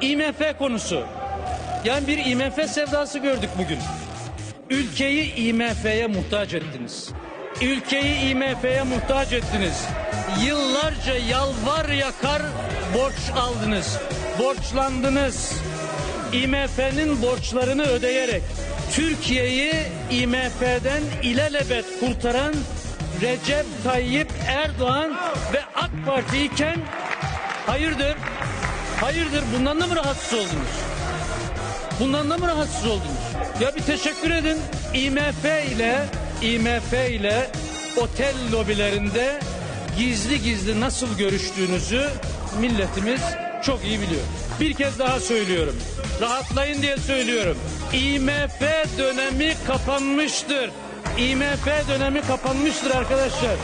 IMF konusu. Yani bir IMF sevdası gördük bugün. Ülkeyi IMF'ye muhtaç ettiniz. Ülkeyi IMF'ye muhtaç ettiniz. Yıllarca yalvar yakar borç aldınız. Borçlandınız. IMF'nin borçlarını ödeyerek Türkiye'yi IMF'den ilelebet kurtaran Recep Tayyip Erdoğan ve AK Parti iken hayırdır? Hayırdır bundan da mı rahatsız oldunuz? Bundan da mı rahatsız oldunuz? Ya bir teşekkür edin. IMF ile IMF ile otel lobilerinde gizli gizli nasıl görüştüğünüzü milletimiz çok iyi biliyor. Bir kez daha söylüyorum. Rahatlayın diye söylüyorum. IMF dönemi kapanmıştır. IMF dönemi kapanmıştır arkadaşlar.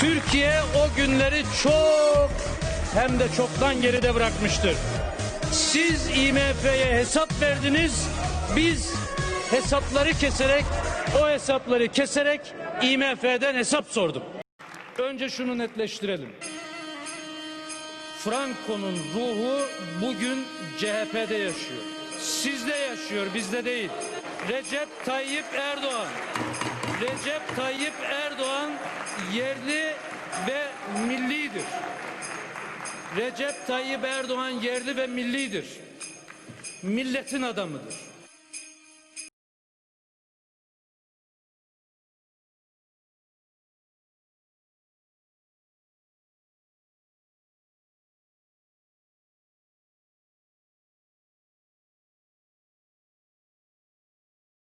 Türkiye o günleri çok hem de çoktan geride bırakmıştır. Siz IMF'ye hesap verdiniz. Biz hesapları keserek, o hesapları keserek IMF'den hesap sorduk. Önce şunu netleştirelim. Franco'nun ruhu bugün CHP'de yaşıyor. Sizde yaşıyor, bizde değil. Recep Tayyip Erdoğan. Recep Tayyip Erdoğan yerli ve millidir. Recep Tayyip Erdoğan yerli ve millidir. Milletin adamıdır.